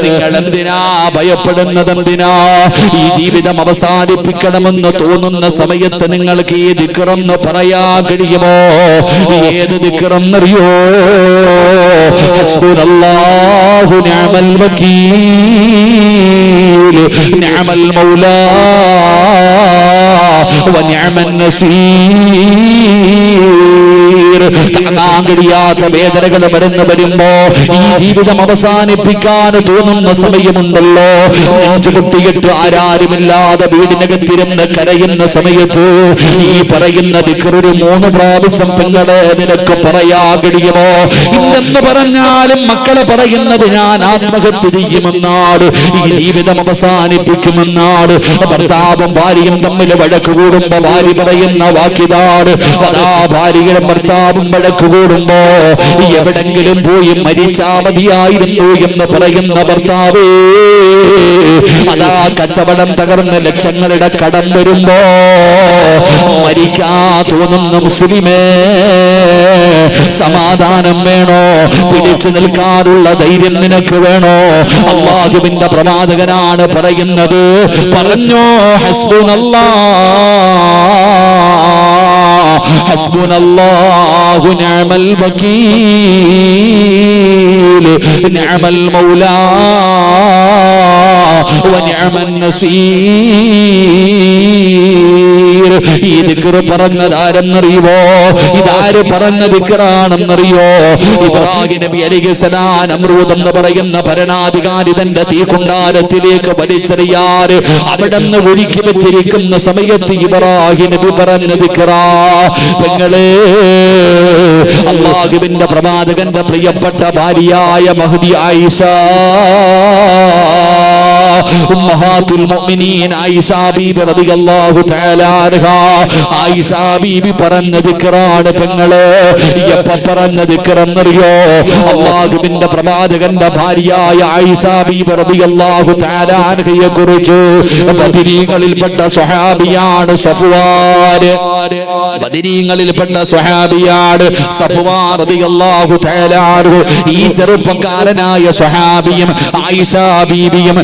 നിങ്ങൾ എന്തിനാ ഭയപ്പെടുന്നത് എന്തിനാ ഈ ജീവിതം അവസാനിപ്പിക്കണമെന്ന് തോന്നുന്ന സമയത്ത് നിങ്ങൾക്ക് ഈ ദിക്രം എന്ന് പറയാൻ കഴിയുമോ? ഏത് ദിക്കറം എന്നറിയോ നിഅമൽ വകീൽ നിഅമൽ മൗലാ നസീർ. കണ്ണീർ താങ്ങാൻ കഴിയാത്ത വേദനകൾ മരുന്ന് വരുമ്പോ ഈ ജീവിതം അവസാനിപ്പിക്കാൻ തോന്നുന്ന സമയമുണ്ടല്ലോ. നെഞ്ചു കുട്ടിയിട്ട് ആരാരുമില്ലാതെ വീടിനകത്തിരുന്ന് കരയുന്ന സമയത്ത് ഈ പറയുന്ന ഒരു മൂന്ന് പ്രാവശ്യം പെങ്ങളെ നിനക്ക് പറയാ കഴിയുമോ ഇല്ലെന്ന് പറഞ്ഞാലും മക്കളെ പറയുന്നത് ഞാൻ ആത്മഹത്യ ചെയ്യുമെന്നാട് ഈ ജീവിതം അവസാനിപ്പിക്കുമെന്നാട് ഭർത്താവും ഭാര്യയും തമ്മിൽ വഴക്ക് കൂടുമ്പോ ഭാര്യ പറയുന്ന വാക്കിതാണ്. അതാ ഭാര്യയുടെ ഭർത്താവ് വഴക്ക് കൂടുമ്പോ എവിടെങ്കിലും പോയി മരിച്ചാ മതിയായിരുന്നു എന്ന് പറയുന്ന ഭർത്താവേ. അതാ കച്ചവടം തകർന്ന് ലക്ഷങ്ങളുടെ കടം വരുമ്പോ മരിക്കാ തോന്നുന്ന മുസ്ലിമേ സമാധാനം വേണോ? പിടിച്ചു നിൽക്കാറുള്ള ധൈര്യം നിനക്ക് വേണോ? അള്ളാഹുവിന്റെ പ്രവാചകനാണ് പറയുന്നത്. പറഞ്ഞോ ഹസ്ബുനല്ലാ. حسبنا الله نعم الوكيل. نعم المولى ونعم النصير. ഈ ദിക്കറ് പറഞ്ഞതാരെന്നറിയുമോ ഇതാര് പറഞ്ഞ ദിക്കറാണെന്നറിയോ? ഇബ്രാഹിം പറയുന്ന ഭരണാധികാരി തന്റെ തീകുണ്ടാരത്തിലേക്ക് വലിച്ചെറിയാറ്. അവിടെ നിന്ന് ഒരുക്കി വെച്ചിരിക്കുന്ന സമയത്ത് ഇബ്രാഹിം പറഞ്ഞ ദിക്കറാ. പെങ്ങളെ അള്ളാഹുവിന്റെ പ്രവാചകന്റെ പ്രിയപ്പെട്ട ഭാര്യയായ മഹദി ആയിഷ. ഉമ്മഹാത്തുൽ മുഅ്മിനീൻ ആയിഷ ബീബി റളിയല്ലാഹു തആല അൻഹ. ആയിഷ ബീബി പറഞ്ഞ ദിക്റാണ് പെങ്ങളെ. എപ്പ പറഞ്ഞ ദിക്റെന്നറിയോ അള്ളാഹുവിന്റെ പ്രവാചകന്റെ ഭാര്യയായ ആയിഷ ബീബി റളിയല്ലാഹു തആല അൻഹയെ കുറിച്ച് ബദരീങ്ങളിൽപ്പെട്ട സ്വഹാബിയാണ് സഫ്വാൻ. ബദരീങ്ങളിൽപ്പെട്ട സ്വഹാബിയാണ് സഫ്വാൻ റളിയല്ലാഹു തആല ഈ ചെറുപ്പക്കാരനായ സ്വഹാബിയും ആയിഷ ബീബിയും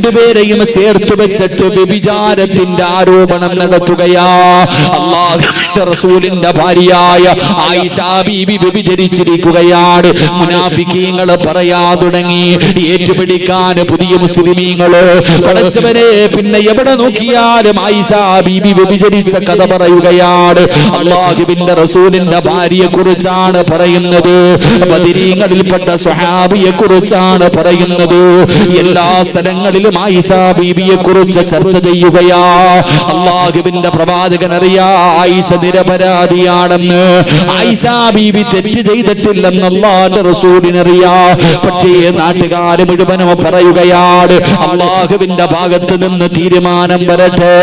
രണ്ടുപേരെയും ചേർത്ത് വെച്ചിട്ട് വ്യഭിചാരത്തിന്റെ ആരോപണം നടത്തുകയാ. അള്ളാഹുവിന്റെ റസൂലിന്റെ ഭാര്യയായ ആയിഷ ബീബി വ്യഭിചരിച്ചിരിക്കുകയാണ്. മുനാഫിക്കീങ്ങൾ പറയാ തുടങ്ങി. ഏറ്റുപിടിക്കാൻ പുതിയ മുസ്ലിമീങ്ങൾ. പടച്ചവനെ പിന്നെ എവിടെ നോക്കിയാലും ആയിഷ ബീബി വ്യഭിചരിച്ച കഥ പറയുകയാണ്. അള്ളാഹുബിന്റെ റസൂലിന്റെ ഭാര്യയെ കുറിച്ചാണ് പറയുന്നത്. ബദിരീങ്ങളിൽപ്പെട്ട സ്വഹാബിയെ കുറിച്ചാണ് പറയുന്നത്. എല്ലാ സ്ഥലങ്ങളിലും ആയിഷ ബീബിയെ കുറിച്ച് ചർച്ച ചെയ്യുകയാ. അള്ളാഹുബിന്റെ പ്രവാചകൻ അറിയാ ആയിഷ നിരപരാധിയാണെന്ന് ആയിഷ ബീബി തെറ്റ് ചെയ്തിട്ടില്ലെന്ന് അള്ളാന്റെ റസൂലിനറിയാ. പക്ഷേ നാട്ടുകാര് മുഴുവനോ പറയുകയാണ് അള്ളാഹുവിന്റെ ഭാഗത്ത് നിന്ന് തീരുമാനം വരട്ടെ.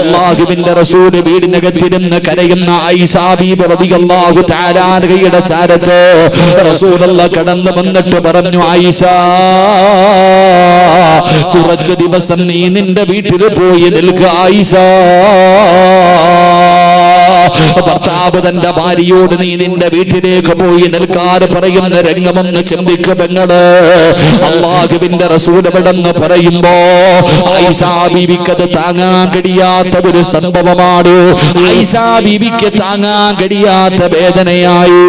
അള്ളാഹുവിന്റെ റസൂൽ വീടിനകത്തിരുന്ന് കരയുന്ന ആയിഷ ബീബി റളിയല്ലാഹു തആല അൻഹയുടെ ചാരത്ത് റസൂലുള്ള കടന്നു വന്നിട്ട് പറഞ്ഞു ആയിഷ കുറച്ചു ദിവസം നീ നിന്റെ വീട്ടിൽ പോയി നിൽക്കുക ആയിഷ. ഭർത്താവ് തന്റെ ഭാര്യയോട് നീ നിന്റെ വീട്ടിലേക്ക് പോയി നിൽക്കാതെ പറയുന്ന രംഗമെന്ന് ചിന്തിക്കുക പെങ്ങൾ. അള്ളാഹുവിന്റെ റസൂലവിടെന്ന് പറയുമ്പോ ബീവിക്കത് താങ്ങാൻ കഴിയാത്ത ഒരു സംഭവമാണ്. ഐസാ ബീവിക്ക് താങ്ങാൻ കഴിയാത്ത വേദനയായി.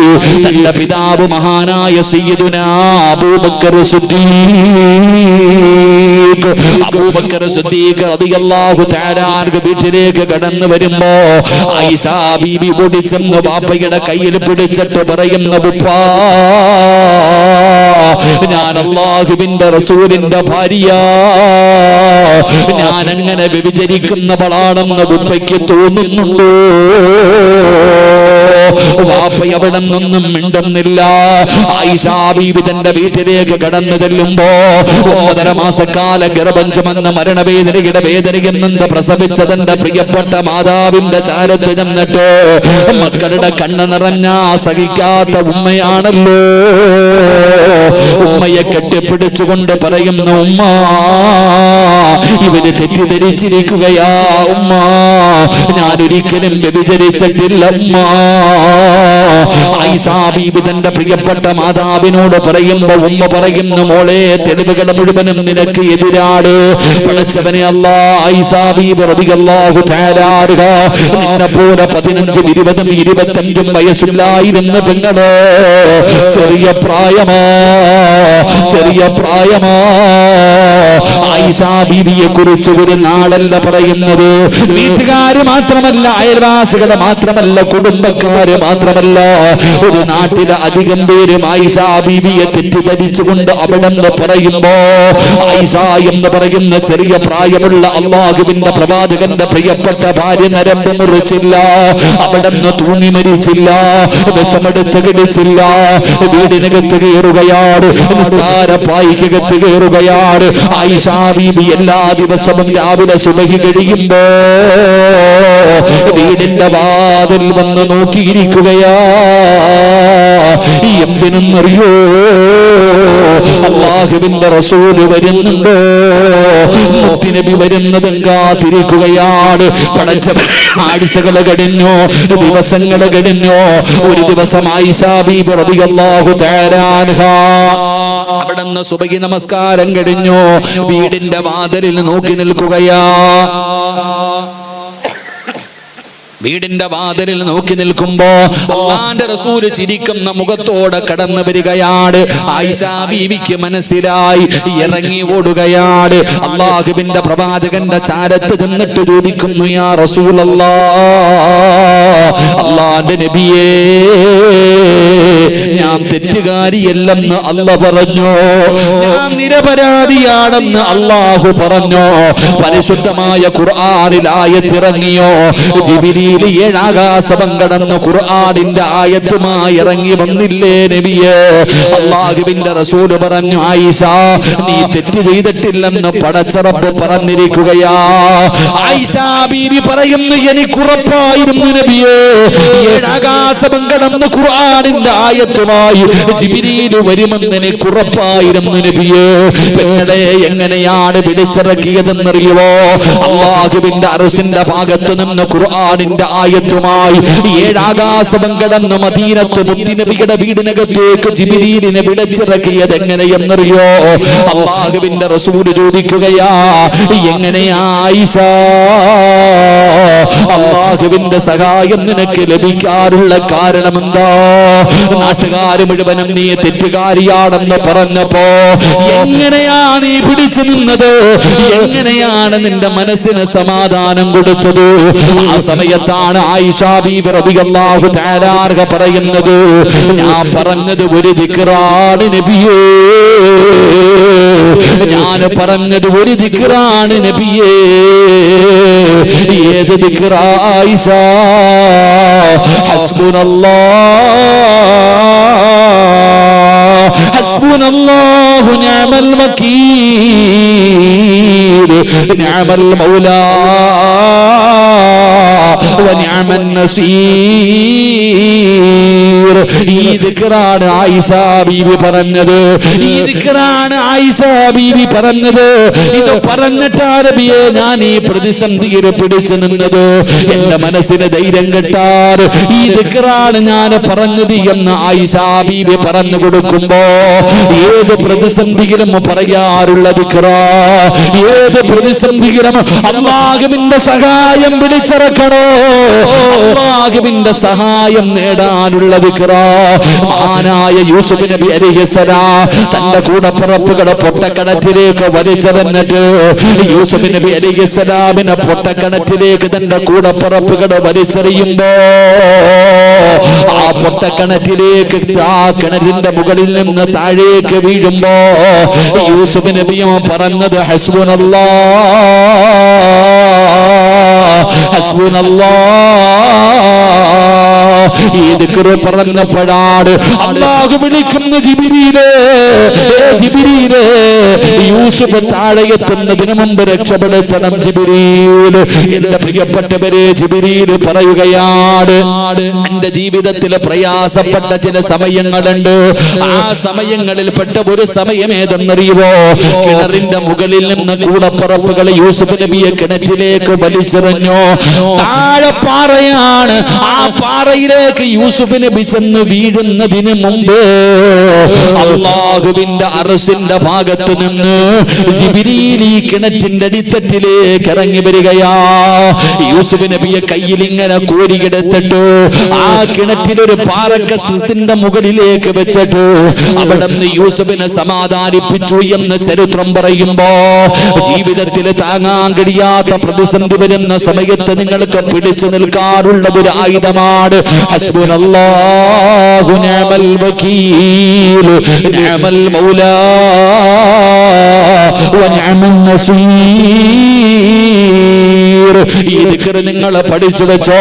തന്റെ പിതാവ് മഹാനായ സയ്യിദുന അബൂബക്കർ അബൂബക്കർ സിദ്ദീഖ് റളിയല്ലാഹു തആല അൻഹു വീട്ടിലേക്ക് കടന്നു വരുമ്പോ ഐസാ ബീബി ഓടിച്ചെന്ന് ബാപ്പയുടെ കയ്യിൽ പിടിച്ചിട്ട് പറയുന്ന ഉപ്പാ ഞാൻ അള്ളാഹുവിന്റെ റസൂലിന്റെ ഭാര്യ. ഞാൻ അങ്ങനെ വ്യഭിചരിക്കുന്നവളാണെന്ന് ഉപ്പയ്ക്ക് തോന്നുന്നുണ്ടോ? വാപ്പ അവിടെ നിന്നും മിണ്ടുന്നില്ല. ആയിഷാ ബീബി തന്റെ വീട്ടിലേക്ക് കടന്നു ചെല്ലുമ്പോ ഒന്നര മാസക്കാല ഗർഭം ചുമന്ന മരണവേദനയുടെ വേദനയെന്നത് പ്രസവിച്ച തന്റെ പ്രിയപ്പെട്ട മാതാവിന്റെ ചാരത്ത് ചെന്നിട്ട് മക്കളുടെ കണ്ണ് നിറഞ്ഞ സഹിക്കാത്ത ഉമ്മയാണല്ലോ. ഉമ്മയെ കെട്ടിപ്പിടിച്ചുകൊണ്ട് പറയുന്ന ഉമ്മ ഇവർ തെറ്റിദ്ധരിച്ചിരിക്കുകയാ ഉമ്മ. ഞാനൊരിക്കലും വ്യതിചരിച്ചിട്ടില്ല ഉമ്മ. ഐസാ തന്റെ പ്രിയപ്പെട്ട മാതാവിനോട് പറയുമ്പോ ഉമ്മ പറയുന്നു മോളെ തെളിവുകൾ മുഴുവനും നിനക്ക് എതിരാണ്. പഠിച്ചവനെ അല്ലാ ഐസാ ബീബി റളിയല്ലാഹു തആല അൻഹ നിന്നെ പതിനഞ്ചും ഇരുപതും ഇരുപത്തഞ്ചും വയസ്സില്ലായിരുന്ന പെങ്ങൾ ചെറിയ പ്രായമാ. ചെറിയ പ്രായമാ? ബീവിയെ കുറിച്ച് ഒരു നാടല്ല പറയുന്നത്. വീട്ടുകാര് മാത്രമല്ല അയൽവാസികൾ മാത്രമല്ല കുടുംബക്കാര് മാത്രമല്ല. ഒരു നാട്ടിലെ അധികം പേരും ബീവിയെ തെറ്റിദ്ധരിച്ചുകൊണ്ട് അവിടെ പറയുമ്പോ ഐസ എന്ന് പറയുന്ന ചെറിയ പ്രായമുള്ള അള്ളാഹുവിന്റെ പ്രവാചകന്റെ പ്രിയപ്പെട്ട ഭാര്യ നരമ്പ് മുറിച്ചില്ല. അവിടെ തൂങ്ങി മരിച്ചില്ല. വിഷമെടുത്ത് കിടിച്ചില്ല. വീടിനകത്ത് കയറുകയാണ്. നിസ്താര പായിക്കകത്ത് കയറുകയാണ്. ഐഷാ ബീബി എല്ലാ ദിവസവും രാവിലെ സുബഹി കഴിയുമ്പോ വീടിന്റെ വാതിൽ വന്ന് നോക്കിയിരിക്കുകയാ. എന്തിനെന്നറിയോ? അള്ളാഹുവിന്റെ റസൂൽ വരുന്നുണ്ട്. മുത്തിനബി വരുന്നതും കാത്തിരിക്കുകയാണ്. പടച്ച ആഴ്ചകൾ കഴിഞ്ഞു ദിവസങ്ങൾ കഴിഞ്ഞു. ഒരു ദിവസം ആയിഷാ ബീബി റളിയല്ലാഹു തആല അൻഹ. അവിടുന്ന് സുബഹി നമസ്കാരം കഴിഞ്ഞു. വീടിന്റെ വാതിലിൽ നോക്കി നിൽക്കുകയാ. വീടിന്റെ വാതിലിൽ നോക്കി നിൽക്കുമ്പോ അള്ളാന്റെ റസൂൽ ചിരിക്കുന്ന മുഖത്തോടെ കടന്നു വരികയാണ്. ആയിഷാ ബീവിക്ക് മനസ്സിലായി ഇറങ്ങി ഓടുകയാണ്. അള്ളാഹുബിന്റെ പ്രവാചകന്റെ ചാരത്ത് ചെന്നിട്ട് ചോദിക്കുന്നു യാ റസൂലല്ലാ അള്ളാന്റെ നബിയേ ഞാൻ തെറ്റുകാരിയല്ലെന്ന് അല്ല പറഞ്ഞു? ഞാൻ നിരപരാധിയാണെന്ന് അള്ളാഹു പറഞ്ഞു? പരിശുദ്ധമായ ഖുർആനിൽ ആയത്തിറങ്ങിയോ? ജിബിരിയിൽ ഏഴാകാശം കടന്ന് ഖുർആനിന്റെ ആയത്തുമായി ഇറങ്ങി വന്നില്ലേ നബിയെ? അള്ളാഹുവിന്റെ റസൂൽ പറഞ്ഞു ആയിഷ നീ തെറ്റ് ചെയ്തിട്ടില്ലെന്ന് പടച്ചറപ്പ് പറഞ്ഞിരിക്കുകയാ. ആയിഷ ബീവി പറയുന്നു എനിക്കുറപ്പായിരുന്നു നബിയെ ഏഴാകാശം കടന്ന് ഖുർആനിന്റെ ആയത്തുമായി ജിബിരിയിൽ വരുമെന്ന് എനിക്കുറപ്പായിരുന്നു നബിയേ. പെങ്ങളെ എങ്ങനെയാണ് പിടിച്ചിറക്കിയതെന്നറിയുവോ അള്ളാഹുവിന്റെ അറസിന്റെ ഭാഗത്ത് നിന്ന് ഖുർആനിന്റെ ആയത്തുമായി ഏഴാകാശം കടന്ന് മദീനത്ത് മുത്തിനബിയുടെ വീടിനകത്തേക്ക് ജിബിലീലിനെ വിളിച്ചിറക്കിയത് എങ്ങനെയെന്നറിയോ? അള്ളാഹുവിന്റെ റസൂൽ ചോദിക്കുകയാ എങ്ങനെയാ ആയിഷ? അള്ളാഹുവിന്റെ സഹായം നിനക്ക് ലഭിക്കാറുള്ള കാരണമെന്താ? നാട്ടുകാര് മുഴുവനും നീ തെറ്റുകാരിയാണെന്ന് പറഞ്ഞപ്പോ എങ്ങനെയാ നീ പിടിച്ചു നിന്നത്? എങ്ങനെയാണ് നിന്റെ മനസ്സിന് സമാധാനം കൊടുത്തത്? ആ സമയത്താണ് പറയുന്നത്. ഞാൻ പറഞ്ഞത് ഒരു ദിക്റാണ് നബിയേ. ഞാൻ പറഞ്ഞത് ഒരു ദിക്റാണ് നബിയേ. ഏത് ദിക്റാ ആയിഷ? ഹസ്ബുനല്ലാഹ്. ഹസ്ബുനല്ലാഹു നിഅമൽ വക്കീൽ. നിഅമൽ മൗലാ. ونعم النصير ഈ ദിക്റാണ് ആയിഷ ബീവി പറഞ്ഞത്. ഈ ദിക്റാണ് ആയിഷ ബീവി പറഞ്ഞത്. ഇത് പറഞ്ഞിട്ടാ നബിയെ ഞാൻ ഈ പ്രതിസന്ധിയിൽ പിടിച്ചു നിന്നത്. എന്റെ മനസ്സിന് ധൈര്യം കെട്ടാറ്. ഈ ദിക്റാണ് ഞാൻ പറഞ്ഞത് എന്ന് ആയിഷ ബീവി പറഞ്ഞു കൊടുക്കുമ്പോ ഏത് പ്രതിസന്ധിയിലും പറയാറുള്ള ദിക്കറാ. ഏത് പ്രതിസന്ധിയിലും അള്ളാഹുവിന്റെ സഹായം വിളിച്ചിറക്കണോ അള്ളാഹുവിന്റെ സഹായം നേടാനുള്ള ദിക്റാ മഹാനായ യൂസുഫ് നബി അലിഹിസലാം തന്റെ കൂടപ്പിറപ്പുകളെ പൊട്ടക്കണറ്റിലേക്ക് വലിച്ചതെന്നിട്ട് യൂസുഫ് നബി അലിഹിസലാമിനെ പൊട്ടക്കണറ്റിലേക്ക് തന്റെ കൂടപ്പിറപ്പുകളെ വലിച്ചെറിയുമ്പോ ആ പൊട്ടക്കണറ്റിലേക്ക് ആ കിണറ്റിന്റെ മുകളിൽ നിന്ന് താഴേക്ക് വീഴുമ്പോ യൂസുഫ് നബിയോ പറഞ്ഞത് ഹസ്ബുനല്ലാ ഹസ്ബുനല്ലാ. ഈ ദിക്റ് പറഞ്ഞപ്പോഴാണ് അള്ളാഹു വിളിക്കുന്ന ജിബിരിയിലെ ജിബിരിയിലെ യൂസുഫ് താഴെ എത്തുന്നതിന് മുമ്പ് രക്ഷപ്പെടുത്തണം ജിബിരീൽ എന്റെ പ്രിയപ്പെട്ടവരെ ജിബിരീൽ പറയുകയാണ് എന്റെ ജീവിതത്തിൽ പ്രയാസപ്പെട്ട ചില സമയങ്ങളുണ്ട്. ആ സമയങ്ങളിൽ പെട്ട ഒരു സമയം ഏതെന്നറിയുവോ? കിണറിന്റെ മുകളിൽ നിന്ന് കൂടപ്പുറപ്പുകൾ യൂസുഫ് നബിയെ കിണറ്റിലേക്ക് വലിച്ചെറിഞ്ഞു. താഴെ പാറയാണ്. ആ പാറയിലേക്ക് യൂസുഫ് നബി വീഴുന്നതിന് മുമ്പ് അള്ളാഹുവിന്റെ അറസിന്റെ ഭാഗത്ത് നിന്ന് കിണറ്റിന്റെ അടിത്തട്ടിലേക്ക് ഇറങ്ങി വരികയാ. യൂസുഫ് നബിയെ കയ്യിൽ ഇങ്ങനെ കോരിയെടുത്തിട്ട് ആ കിണറ്റിലൊരു പാറക്കഷ്ടത്തിന്റെ മുകളിലേക്ക് വെച്ചിട്ട് അവിടെ നിന്ന് യൂസുഫിനെ സമാധാനിപ്പിച്ചു എന്ന് ചരിത്രം പറയുമ്പോ ജീവിതത്തിൽ താങ്ങാൻ കഴിയാത്ത പ്രതിസന്ധി വരുന്ന സമയത്ത് നിങ്ങൾക്ക് പിടിച്ചു നിൽക്കാറുള്ള ഒരു ആയുധമാണ് ഹസ്ബുനല്ലാഹു നിഅമൽ വകീൽ നിഅമൽ മൗലാ വനിഅമൻ നസീർ. ഈ ദിക്ർ നിങ്ങൾ പഠിച്ചു വെച്ചോ.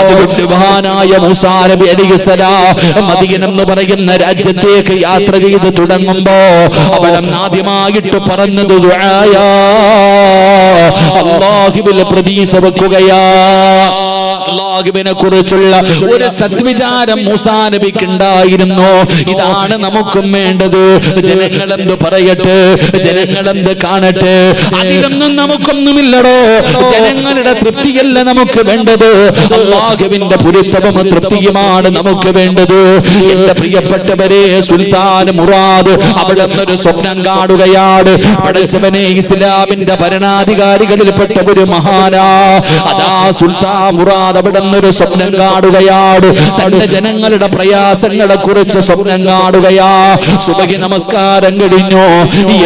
അതുകൊണ്ട് മഹാനായ മൂസാ നബി അലിഹിസലാം മദീന എന്ന് പറയുന്ന രാജ്യത്തേക്ക് യാത്ര ചെയ്ത് തുടങ്ങുമ്പോ അവൻ ആദ്യമായിട്ട് പറഞ്ഞത് ദുആയാ. അള്ളാഹുവിൽ പ്രതീക്ഷ വെക്കുകയാ. അള്ളാഹുവിനെ കുറിച്ചുള്ള ഒരു സദ്വിചാരം മൂസാ നബിക്ക് ഉണ്ടായിരുന്നു ഇതാണ് നമുക്കും വേണ്ടത്. ജനങ്ങൾ എന്ത് പറയട്ടെ? ജനങ്ങൾ എന്ത് കാണട്ടെ? അതിലൊന്നും നമുക്കൊന്നുമില്ലടോ. ജനങ്ങളുടെ തൃപ്തിയല്ല നമുക്ക് വേണ്ടത്. അള്ളാഹുവിന്റെ പുരുത്തവും തൃപ്തിയുമാണ് നമുക്ക് വേണ്ടത്. എന്റെ പ്രിയപ്പെട്ടവരെ സുൽത്താൻ മുറാദ് അവിടെ നിന്നൊരു സ്വപ്നം കാണുകയാണ്. പഠിച്ചവനെ ഇസ്ലാമിന്റെ ഭരണാധികാരികളിൽപ്പെട്ട ഒരു മഹാനാ. അതാ സുൽത്താൻ മുറാദ് അവിടെ നിന്നൊരു സ്വപ്നം കാണുകയാണ് തന്റെ ജനങ്ങളുടെ പ്രയാസങ്ങളെ കുറിച്ച് സ്വപ്നം കാണുകയാ. സുബഹി നമസ്കാരം കഴിഞ്ഞു.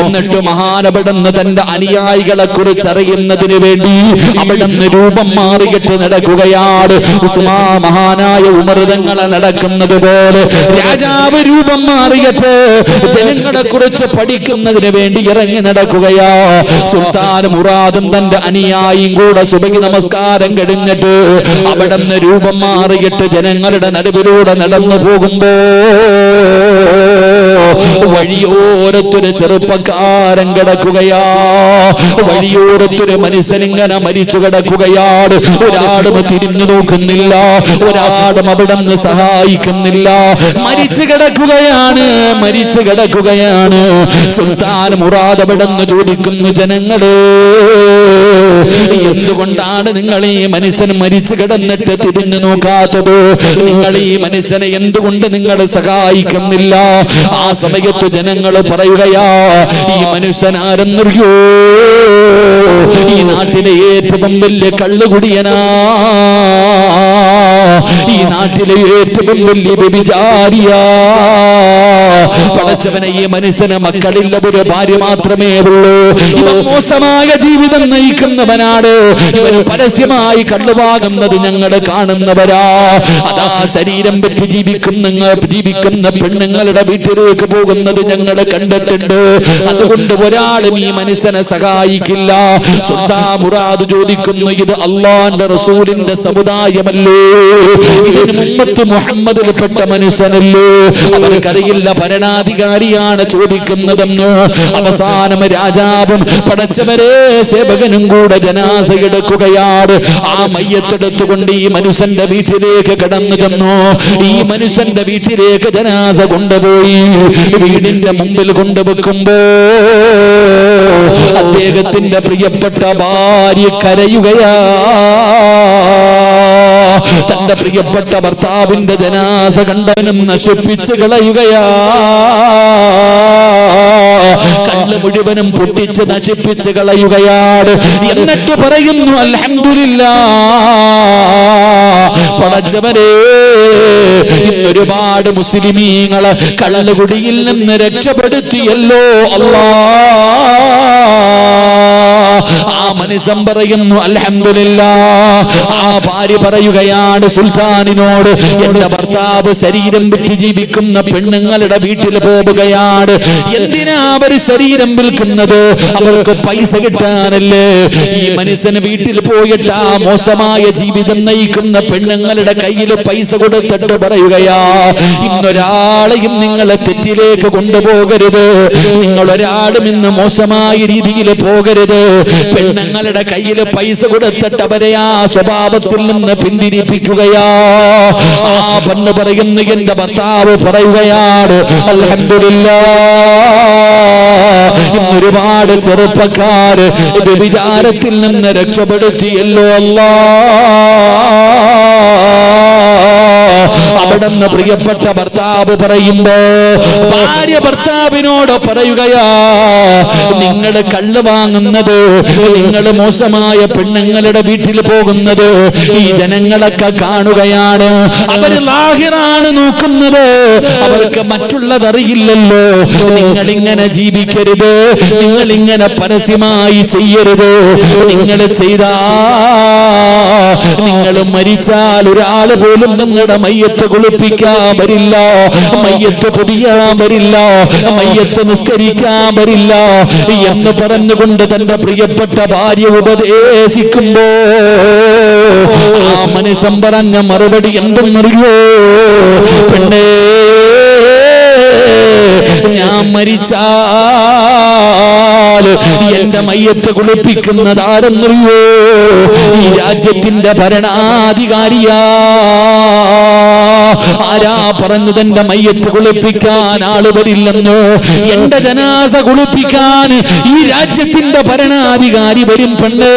എന്നിട്ട് മഹാനപടുന്ന തന്റെ അനുയായികളെ കുറിച്ച് അറിയുന്നതിന് വേണ്ടി അവിടുന്ന് രൂപം മാറിയിട്ട് നടക്കുകയാണ് ഉസ്മാ മഹാനായ ഉമർതങ്ങളെ നടക്കുന്നത് പോലെ രാജാവ് രൂപം മാറിയിട്ട് ജനങ്ങളെ കുറിച്ച് പഠിക്കുന്നതിന് വേണ്ടി ഇറങ്ങി നടക്കുകയാ. സുൽത്താൻ മുറാദും തന്റെ അനുയായിയും കൂടെ സുബഹി നമസ്കാരം കഴിഞ്ഞിട്ട് അവിടുന്ന് രൂപം മാറിയിട്ട് ജനങ്ങളുടെ നടുവിലൂടെ നടന്നു പോകുമ്പോ വഴിയോരത്തൊരു ചെറുപ്പക്കാരൻ കിടക്കുകയാ. വഴിയോരത്തൊരു മനുഷ്യനിങ്ങനെ മരിച്ചു കിടക്കുകയാണ്. ഒരാളും തിരിഞ്ഞു നോക്കുന്നില്ല. ഒരാളും അവിടെ നിന്ന് സഹായിക്കുന്നില്ല. മരിച്ചു കിടക്കുകയാണ് മരിച്ചു കിടക്കുകയാണ്. സുൽത്താൻ മുറാദ് അവിടെ നിന്ന് ചോദിക്കുന്നു ജനങ്ങൾ എന്തുകൊണ്ടാണ് നിങ്ങൾ ഈ മനുഷ്യൻ മരിച്ചു കിടന്നിട്ട് തിരിഞ്ഞു നോക്കാത്തത്? നിങ്ങൾ ഈ മനുഷ്യനെ എന്തുകൊണ്ട് നിങ്ങൾ സഹായിക്കുന്നില്ല? ആ സമയത്ത് ജനങ്ങൾ പറയുകയാ ഈ മനുഷ്യൻ ആരെന്നറിയോ? ഈ നാട്ടിലെ ഏറ്റവും വലിയ കള്ളുകുടിയനാ. ഈ നാട്ടിലെ ഏറ്റവും വലിയ വ്യഭിചാരിയാ. പടച്ചവനെ ഈ മനുഷ്യന് മക്കളില്ല ഒരു ഭാര്യ മാത്രമേ ഉള്ളൂ. ഇവൻ മോശമായ ജീവിതം നയിക്കുന്നവനാണ്. ഇവന് പരസ്യമായി കണ്ടുവാകുന്നത് ഞങ്ങൾ കാണുന്നവരാ. അതാ ശരീരം പറ്റി ജീവിക്കുന്ന ജീവിക്കുന്ന പെണ്ണുങ്ങളുടെ വീട്ടിലേക്ക് പോകുന്നത് ഞങ്ങൾ കണ്ടിട്ടുണ്ട്. അതുകൊണ്ട് ഒരാളും ഈ മനുഷ്യനെ സഹായിക്കില്ല. സുൽത്താ മുറാദ് ചോദിക്കുന്നു ഇത് അള്ളാന്റെ റസൂലിന്റെ സമുദായമല്ലേ? ഇതിന് മുമ്പത്ത് മുഹമ്മദിൽപ്പെട്ട മനുഷ്യനല്ലേ? അവർക്കറിയില്ല ഭരണാധികാരിയാണ് ചോദിക്കുന്നതെന്ന് അവസാനം രാജാവും പടച്ചവരെ സേവകനും കൂടെ ജനാസ എടുക്കുകയാണ് ആ മയ്യത്തെടുത്തുകൊണ്ട് ഈ മനുഷ്യന്റെ വീട്ടിലേക്ക് കടന്നു ചെന്നു. ഈ മനുഷ്യന്റെ വീട്ടിലേക്ക് ജനാസ കൊണ്ടുപോയി. വീടിന്റെ മുമ്പിൽ കൊണ്ടുവെക്കുമ്പോ അദ്ദേഹത്തിന്റെ പ്രിയപ്പെട്ട ഭാര്യ കരയുകയാ. തന്റെ പ്രിയപ്പെട്ട ഭർത്താവിന്റെ ജനാസ കണ്ടവനും നശിപ്പിച്ചു കളയുകയാ. കല്ല് മുഴുവനും പൊട്ടിച്ച് നശിപ്പിച്ച് കളയുകയാണ്. എന്നിട്ട് പറയുന്നു അലഹമില്ല പടച്ചവരെ ഇന്നൊരുപാട് മുസ്ലിമീങ്ങളെ കള്ളുകുടിയിൽ നിന്ന് രക്ഷപ്പെടുത്തിയല്ലോ അല്ലാ. മനുഷ്യൻ പറയുന്നു അലഹമില്ല ആ ഭാര്യ പറയുകയാണ് സുൽത്താനിനോട് എന്റെ ഭർത്താവ് ശരീരം വിറ്റ് ജീവിക്കുന്ന പെണ്ണുങ്ങളുടെ വീട്ടിൽ പോവുകയാണ്. എന്തിനാ അവർ ശരീരം വിൽക്കുന്നത്? അവർക്ക് പൈസ കിട്ടാനല്ലേ? ഈ മനുഷ്യന് വീട്ടിൽ പോയിട്ട് ആ മോശമായ ജീവിതം നയിക്കുന്ന പെണ്ണുങ്ങളുടെ കയ്യിൽ പൈസ കൊടുത്തിട്ട് പറയുകയാ ഇന്നൊരാളെയും നിങ്ങളെ തെറ്റിലേക്ക് കൊണ്ടുപോകരുത്. നിങ്ങൾ ഒരാളും ഇന്ന് മോശമായ രീതിയിൽ പോകരുത്. പെണ്ണുങ്ങളുടെ കയ്യിൽ പൈസ കൊടുത്തിട്ട് അവരെ ആ സ്വഭാവത്തിൽ നിന്ന് പിന്തിരിപ്പിക്കുകയാ. ആ പെണ്ണ് പറയുന്നു എന്റെ ഭർത്താവ് പറയുകയാണ് ഇന്ന് ഒരുപാട് ചെറുപ്പക്കാര് വിചാരത്തിൽ നിന്ന് രക്ഷപ്പെടുത്തിയല്ലോ അല്ലാ. അവിടുന്ന് പ്രിയപ്പെട്ട ഭർത്താവ് പറയുമ്പോ ഭാര്യ ഭർത്താവിനോട് പറയുകയാ നിങ്ങൾ കള്ള് വാങ്ങുന്നത് നിങ്ങൾ മോശമായ പെണ്ണുങ്ങളുടെ വീട്ടിൽ പോകുന്നത് ഈ ജനങ്ങളൊക്കെ കാണുകയാണ്. അവർ ലാഹിറാണ് നോക്കുന്നത്. അവർക്ക് മറ്റുള്ളതറിയില്ലല്ലോ. നിങ്ങൾ ഇങ്ങനെ ജീവിക്കരുത്. നിങ്ങൾ ഇങ്ങനെ പരസ്യമായി ചെയ്യരുത്. നിങ്ങൾ ചെയ്താ നിങ്ങൾ മരിച്ചാൽ ഒരാൾ പോലും നിങ്ങളുടെ മയ്യത്ത് കുളിപ്പിക്കാൻ വരില്ല. മയ്യത്ത് പൊതിയാൻ വരില്ല. മയ്യത്ത് നിസ്കരിക്കാൻ വരില്ല. എന്ന് പറഞ്ഞുകൊണ്ട് തന്റെ പ്രിയപ്പെട്ട ഭാര്യ ഉപദേശിക്കുമ്പോ ആ മനുഷ്യൻ പറഞ്ഞ മറുപടി എന്തെന്നറിയോ പെണ്ണേ ഞാൻ മരിച്ചാൽ എന്റെ മയ്യത്ത് കുളിപ്പിക്കുന്നത് ആരെന്നറിയോ ഈ രാജ്യത്തിന്റെ ഭരണാധികാരിയാ ആരാ പറഞ്ഞു എന്റെ മയ്യത്ത് കുളിപ്പിക്കാൻ ആൾ വരില്ലെന്ന്? എന്റെ ജനാസ കുളിപ്പിക്കാൻ ഈ രാജ്യത്തിന്റെ ഭരണാധികാരി വരും പെണ്ണ്.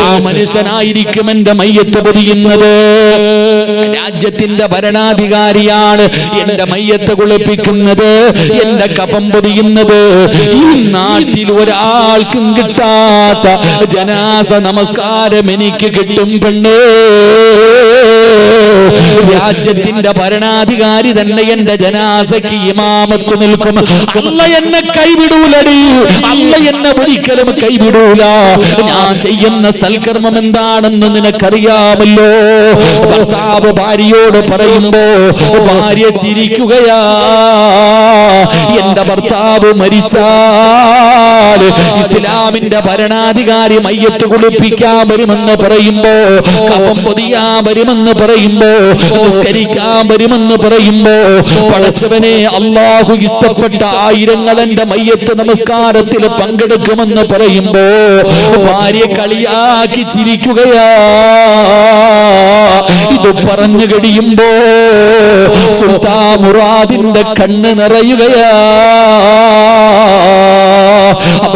ആ മനുഷ്യനായിരിക്കും എന്റെ മയ്യത്ത് പൊതിയുന്നത്. രാജ്യത്തിന്റെ ഭരണാധികാരിയാണ് എന്റെ മയ്യത്ത് കുളിപ്പിക്കുന്നത്. എന്റെ കഫം പൊതിയുന്നത്. ഈ നാട്ടിൽ ഒരാൾക്കും കിട്ടാത്ത ജനാസ നമസ്കാരം എനിക്ക് കിട്ടും പെണ്ണ്. രാജ്യത്തിന്റെ ഭരണാധികാരി തന്നെ എന്റെ ജനാസയ്ക്ക് ഇമാമത്ത് നിൽക്കും. അല്ല എന്നെ കൈവിടൂലടി. അല്ല എന്നെ ഒരിക്കലും കൈവിടൂല. ഞാൻ ചെയ്യുന്ന സൽക്കർമ്മം എന്താണെന്ന് നിനക്കറിയാമല്ലോ. ഭർത്താവ് ഭാര്യയോട് പറയുമ്പോ ഭാര്യ ചിരിക്കുകയാ. എന്റെ ഭർത്താവ് മരിച്ചാൽ ഇസ്ലാമിന്റെ ഭരണാധികാരി മയ്യത്ത് കുളിപ്പിക്കാൻ വരുമെന്ന് പറയുമ്പോ കഫം പൊതിയാൻ വരുമെന്ന് പറയുമ്പോ നിസ്കരിക്കാൻ വരുമെന്ന് പറയുമ്പോ പടച്ചവനെ അള്ളാഹു ഇഷ്ടപ്പെട്ട ആയിരങ്ങൾ എന്റെ മയ്യത്ത് നമസ്കാരത്തിൽ പങ്കെടുക്കുമെന്ന് പറയുമ്പോ ഭാര്യ കളിയാക്കി ചിരിക്കുകയാ. ഇത് പറഞ്ഞു കഴിയുമ്പോ സുൽത്താ മുറാദിന്റെ കണ്ണ് നിറയുകയാ.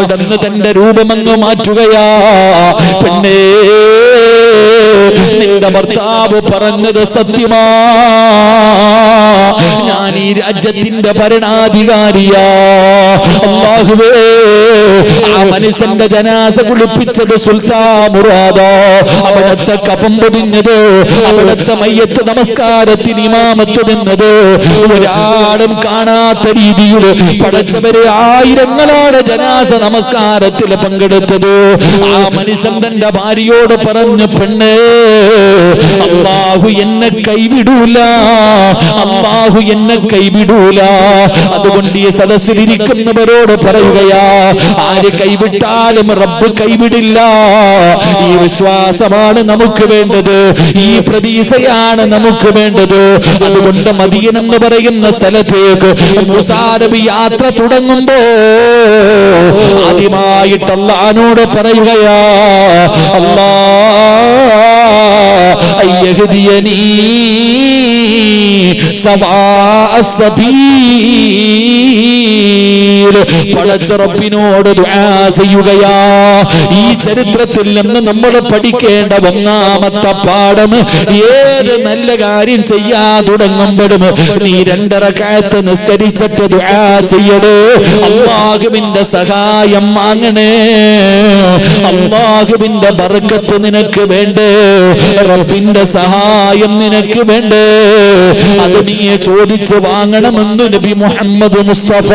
അവിടുന്ന് തന്റെ രൂപമങ്ങ് മാറ്റുകയാ. പിന്നെ നിന്റെ ഭർത്താവ് പറഞ്ഞത് സത്യമാ. ഞാൻ ഈ രാജ്യത്തിന്റെ ഭരണാധികാരിയാ ആ മനുഷ്യന്റെ ജനാസ കുളിപ്പിച്ചത് സുൽത്താ മുറാദ. അവിടത്തെ കഫം പൊതിഞ്ഞത് അവിടത്തെ മയ്യത്ത് നമസ്കാരത്തിന് ഇമാമത്ത് നിന്നത് ഒരാളും കാണാത്ത രീതിയിൽ പടച്ചവരെ ആയിരങ്ങളാണ് ജനാസ നമസ്കാരത്തിൽ പങ്കെടുത്തത്. ആ മനുഷ്യൻ തന്റെ ഭാര്യയോട് പറഞ്ഞു പെണ്ണേ അള്ളാഹു എന്നെ കൈവിടൂല. അള്ളാഹു എന്നെ കൈവിടൂല. അതുകൊണ്ട് ഈ സദസ്സിലിരിക്കുന്നവരോട് പറയുകയാ ആര് കൈവിട്ടാലും റബ്ബ് കൈവിടില്ല. ഈ വിശ്വാസമാണ് നമുക്ക് വേണ്ടത്. ഈ പ്രതീക്ഷയാണ് നമുക്ക് വേണ്ടത്. അതുകൊണ്ട് മദീൻ എന്ന് പറയുന്ന സ്ഥലത്തേക്ക് മുസാരബി യാത്ര തുടങ്ങുമ്പോ ആദ്യമായിട്ട് അള്ളഹാനോട് പറയുകയാ അല്ലാ അയ്യഹദിയനീ പടച്ചറപ്പിനോട് ചെയ്യുകയാ. ഈ ചരിത്രത്തിൽ നിന്ന് നമ്മൾ പഠിക്കേണ്ട ഒന്നാമത്തെ പാഠം ഏത് നല്ല കാര്യം ചെയ്യാ തുടങ്ങുമ്പോഴും നീ രണ്ടര കാലത്ത് നിസ്കരിച്ചിട്ട് ദുആ ചെയ്യടേ. അള്ളാഹുവിന്റെ സഹായം വാങ്ങണേ. അള്ളാഹുവിന്റെ ബർക്കത്ത് നിനക്ക് വേണ്ടേ? റബ്ബിന്റെ സഹായം നിനക്ക് വേണ്ടേ? അത് നീ ചോദിച്ചു വാങ്ങണമെന്ന് നബി മുഹമ്മദ് മുസ്തഫ.